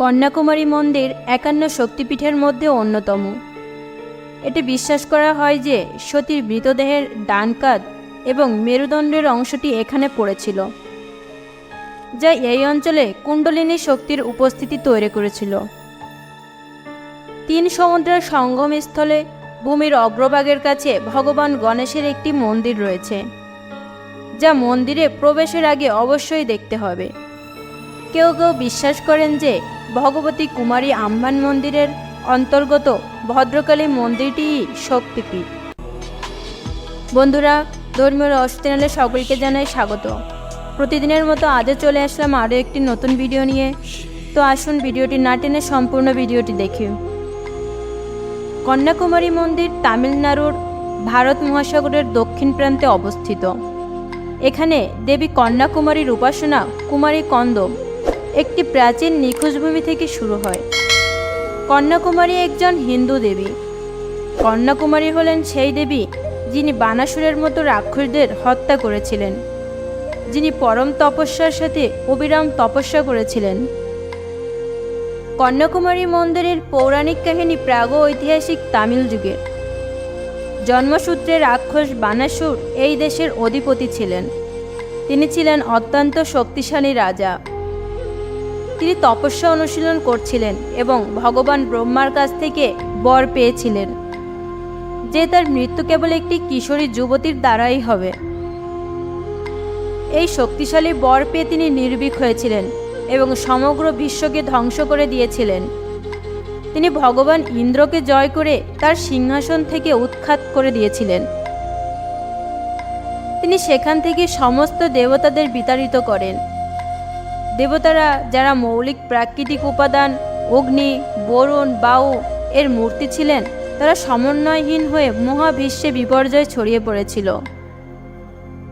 কন্যাকুমারী মন্দির একান্ন শক্তিপীঠের মধ্যে অন্যতম। এটি বিশ্বাস করা হয় যে, সতীর মৃতদেহের ডান কাঁধ এবং মেরুদণ্ডের অংশটি এখানে পড়েছিল, যা এই অঞ্চলে কুণ্ডলিনী শক্তির উপস্থিতি তৈরি করেছিল। তিন সমুদ্রের সঙ্গমস্থলে ভূমির অগ্রভাগের কাছে ভগবান গণেশের একটি মন্দির রয়েছে, যা মন্দিরে প্রবেশের আগে অবশ্যই দেখতে হবে। কেউ কেউ বিশ্বাস করেন যে ভগবতী কুমারী আম্বান মন্দিরের অন্তর্গত ভদ্রকালী মন্দিরটিই শক্তিপীঠ। বন্ধুরা, ধর্মীয় রহস্য চ্যানেলে সকলকে জানাই স্বাগত। প্রতিদিনের মতো আজও চলে আসলাম আরও একটি নতুন ভিডিও নিয়ে। তো আসুন ভিডিওটি না টেনে সম্পূর্ণ ভিডিওটি দেখি। কন্যাকুমারী মন্দির তামিলনাড়ুর ভারত মহাসাগরের দক্ষিণ প্রান্তে অবস্থিত। এখানে দেবী কন্যাকুমারীর উপাসনা কুমারী কন্দম একটি প্রাচীন নিখোঁজ ভূমি থেকে শুরু হয়। কন্যাকুমারী একজন হিন্দু দেবী। কন্যাকুমারী হলেন সেই দেবী যিনি বানাসুরের মতো রাক্ষসদের হত্যা করেছিলেন। যিনি পরম তপস্যার সাথে অবিরাম তপস্যা করেছিলেন। কন্যাকুমারী মন্দিরের পৌরাণিক কাহিনী প্রাগ ঐতিহাসিক তামিল যুগের জন্মসূত্রে রাক্ষস বানাসুর এই দেশের অধিপতি ছিলেন। তিনি ছিলেন অত্যন্ত শক্তিশালী রাজা। তিনি তপস্যা অনুশীলন করছিলেন এবং ভগবান ব্রহ্মার কাছ থেকে বর পেয়েছিলেন, যে তার মৃত্যু কেবল একটি কিশোরী যুবতীর দ্বারাই হবে। এই শক্তিশালী বর পেয়ে তিনি নির্ভীক হয়েছিলেন এবং সমগ্র বিশ্বকে ধ্বংস করে দিয়েছিলেন। তিনি ভগবান ইন্দ্রকে জয় করে তার সিংহাসন থেকে উৎখাত করে দিয়েছিলেন। তিনি সেখান থেকে সমস্ত দেবতাদের বিতাড়িত করেন। দেবতারা যারা মৌলিক প্রাকৃতিক উপাদান, অগ্নি, বরুণ বাউ এর মূর্তি ছিলেন, তারা সমন্বয়হীন হয়ে মহাবিশ্বে বিপর্যয় ছড়িয়ে পড়েছিল।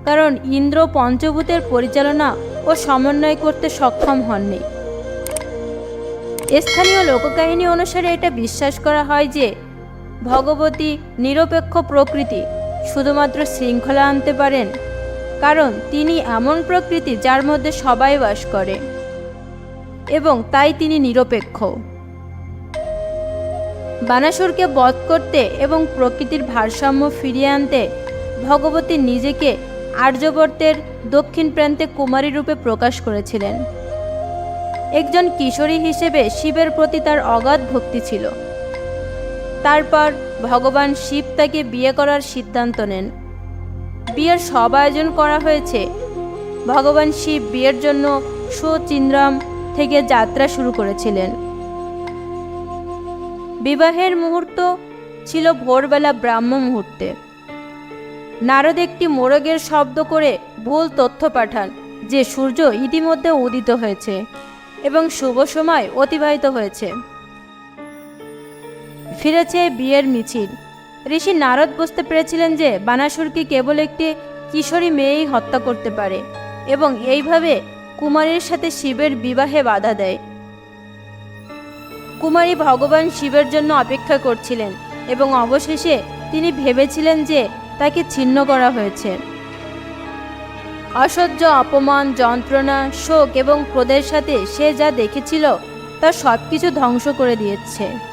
কারণ ইন্দ্র পঞ্চভূতের পরিচালনা ও সমন্বয় করতে সক্ষম হননি। স্থানীয় লোককাহিনী অনুসারে এটা বিশ্বাস করা হয় যে, ভগবতী নিরপেক্ষ প্রকৃতি শুধুমাত্র শৃঙ্খলা আনতে পারেন কারণ তিনি এমন প্রকৃতি যার মধ্যে সবাই বাস করে। এবং তাই তিনি নিরপেক্ষ। বানাসুরকে বধ করতে এবং প্রকৃতির ভারসাম্য ফিরিয়ে আনতে ভগবতী নিজেকে আর্যবর্তের দক্ষিণ প্রান্তে কুমারী রূপে প্রকাশ করেছিলেন। একজন কিশোরী হিসেবে শিবের প্রতি তার অগাধ ভক্তি ছিল। তারপর ভগবান শিব তাকে বিয়ে করার সিদ্ধান্ত নেন। বিয়ের সব আয়োজন করা হয়েছে। ভগবান শিব বিয়ের জন্য সুচিন্দ্রাম থেকে যাত্রা শুরু করেছিলেন। বিবাহের মুহূর্ত ছিল ভোরবেলা ব্রাহ্ম মুহূর্তে। নারদ একটি মোরগের শব্দ করে ভুল তথ্য পাঠান যে সূর্য ইতিমধ্যে উদিত হয়েছে এবং শুভ সময় অতিবাহিত হয়েছে। ফিরেছে বিয়ের মিছিল। ঋষি নারদ বুঝতে পেরেছিলেন যে বানাসুরকে কেবল একটি কিশোরী মেয়েই হত্যা করতে পারে এবং এইভাবে কুমারীর সাথে শিবের বিবাহে বাধা দেয়। কুমারী ভগবান শিবের জন্য অপেক্ষা করছিলেন এবং অবশেষে তিনি ভেবেছিলেন যে তাকে ছিন্ন করা হয়েছে। অসহ্য অপমান, যন্ত্রণা, শোক এবং ক্রোধের সাথে সে যা দেখেছিল তা সব কিছু ধ্বংস করে দিয়েছে।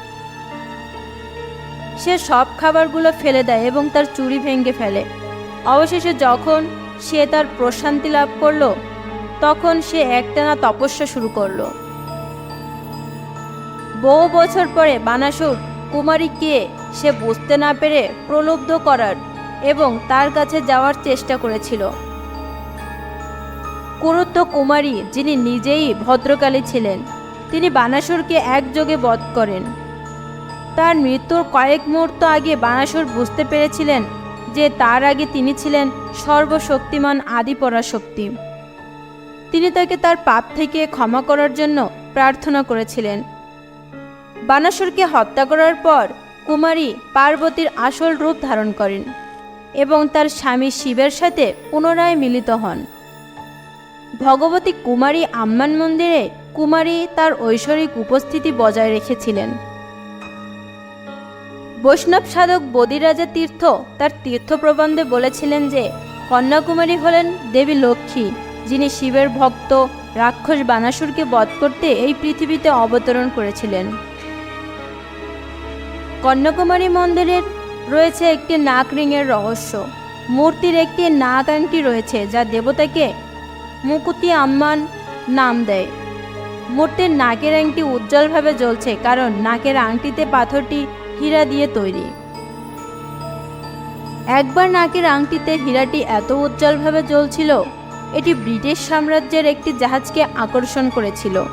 সে সব খাবারগুলো ফেলে দেয় এবং তার চুরি ভেঙে ফেলে। অবশেষে যখন সে তার প্রশান্তি লাভ করল, তখন সে একটানা তপস্যা শুরু করল। বহু বছর পরে বানাসুর কুমারীকে সে বুঝতে না পেরে প্রলুব্ধ করার এবং তার কাছে যাওয়ার চেষ্টা করেছিল। কুরুত্ব কুমারী, যিনি নিজেই ভদ্রকালী ছিলেন, তিনি বানাসুরকে একযোগে বধ করেন। তার মৃত্যুর কয়েক মুহূর্ত আগে বানাসুর বুঝতে পেরেছিলেন যে তার আগে তিনি ছিলেন সর্বশক্তিমান আদি পরাশক্তি। তিনি তাকে তার পাপ থেকে ক্ষমা করার জন্য প্রার্থনা করেছিলেন। বানাসুরকে হত্যা করার পর কুমারী পার্বতীর আসল রূপ ধারণ করেন এবং তার স্বামী শিবের সাথে পুনরায় মিলিত হন। ভগবতী কুমারী আম্মান মন্দিরে কুমারী তার ঐশ্বরিক উপস্থিতি বজায় রেখেছিলেন। বৈষ্ণব সাধক বদিরাজা তীর্থ তার তীর্থ প্রবন্ধে বলেছিলেন যে, কন্যাকুমারী হলেন দেবী লক্ষ্মী, যিনি শিবের ভক্ত, রাক্ষস বানাসুরকে বধ করতে এই পৃথিবীতে অবতরণ করেছিলেন। কন্যাকুমারী মন্দিরের রয়েছে একটি নাক রিংয়ের রহস্য। মূর্তির একটি নাক আংটি রয়েছে যা দেবতাকে মুকুতি আম্মান নাম দেয়। মূর্তির নাকের আংটি উজ্জ্বলভাবে জ্বলছে কারণ নাকের আংটিতে পাথরটি হীরা দিয়ে তৈরি। একবার নাকের আংটিতে হীরাটি এত উজ্জ্বলভাবে জ্বলছিল, এটি ব্রিটিশ সাম্রাজ্যের একটি জাহাজকে আকর্ষণ করেছিল।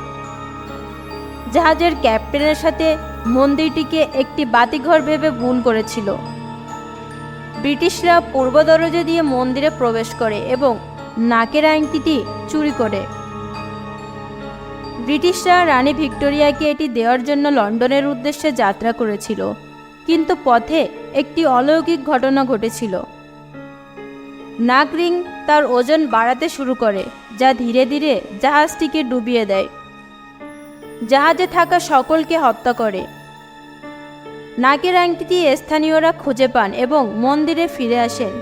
জাহাজের ক্যাপ্টেনের সাথে মন্দিরটিকে একটি বাতিঘর ভেবে ভুল করেছিল। ব্রিটিশরা পূর্ব দরজা দিয়ে মন্দিরে প্রবেশ করে এবং নাকের আংটিটি চুরি করে। ব্রিটিশরা রানী ভিক্টোরিয়াকে এটি দেওয়ার জন্য লন্ডনের উদ্দেশ্যে যাত্রা করেছিল, কিন্তু পথে একটি অলৌকিক ঘটনা ঘটেছিল। নাগরিং তার ওজন বাড়াতে শুরু করে, যা ধীরে ধীরে জাহাজটিকে ডুবিয়ে দেয়। জাহাজে থাকা সকলকে হত্যা করে। নাকের আংটিটি স্থানীয়রা খুঁজে পান এবং মন্দিরে ফিরে আসেন।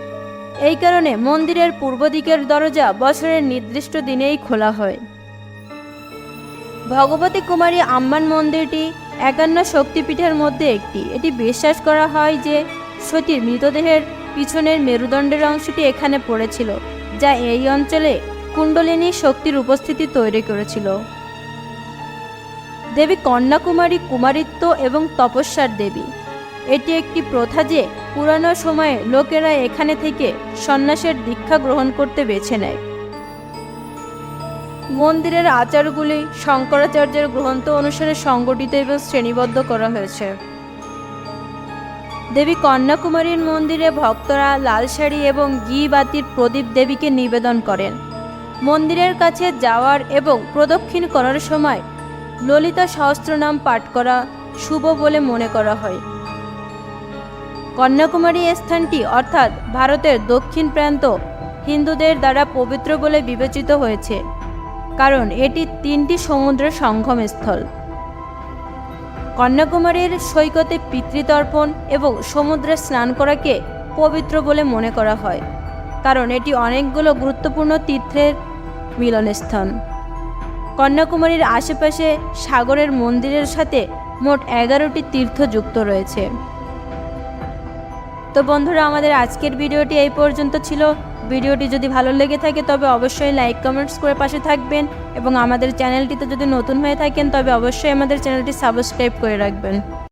এই কারণে মন্দিরের পূর্ব দিকের দরজা বছরের নির্দিষ্ট দিনেই খোলা হয়। ভগবতী কুমারী আম্মান মন্দিরটি একান্ন শক্তিপীঠের মধ্যে একটি। এটি বিশ্বাস করা হয় যে সতীর মৃতদেহের পিছনের মেরুদণ্ডের অংশটি এখানে পড়েছিল, যা এই অঞ্চলে কুণ্ডলিনী শক্তির উপস্থিতি তৈরি করেছিল। দেবী কন্যাকুমারী কুমারিত্ব এবং তপস্যার দেবী। এটি একটি প্রথা যে পুরানো সময়ে লোকেরা এখানে থেকে সন্ন্যাসের দীক্ষা গ্রহণ করতে বেছে নেয়। মন্দিরের আচারগুলি শঙ্করাচার্যের গ্রন্থ অনুসারে সংগঠিত এবং শ্রেণীবদ্ধ করা হয়েছে। দেবী কন্যাকুমারীর মন্দিরে ভক্তরা লাল শাড়ি এবং ঘি বাতির প্রদীপ দেবীকে নিবেদন করেন। মন্দিরের কাছে যাওয়ার এবং প্রদক্ষিণ করার সময় ললিতা সহস্রনাম পাঠ করা শুভ বলে মনে করা হয়। কন্যাকুমারী স্থানটি অর্থাৎ ভারতের দক্ষিণ প্রান্ত হিন্দুদের দ্বারা পবিত্র বলে বিবেচিত হয়েছে। কারণ এটি তিনটি সমুদ্রের সঙ্গমস্থল। কন্যাকুমারীর সৈকতে পিতৃতর্পণ এবং সমুদ্রে স্নান করাকে পবিত্র বলে মনে করা হয়, কারণ এটি অনেকগুলো গুরুত্বপূর্ণ তীর্থের মিলনস্থান কন্যাকুমারীর আশেপাশে সাগরের মন্দিরের সাথে মোট এগারোটি তীর্থ যুক্ত রয়েছে। তো বন্ধুরা, আমাদের আজকের ভিডিওটি এই পর্যন্ত ছিল। ভিডিওটি যদি ভালো লেগে থাকে, তবে অবশ্যই লাইক, কমেন্টস করে পাশে থাকবেন এবং আমাদের চ্যানেলটিতে যদি নতুন হয়ে থাকেন, তবে অবশ্যই আমাদের চ্যানেলটি সাবস্ক্রাইব করে রাখবেন।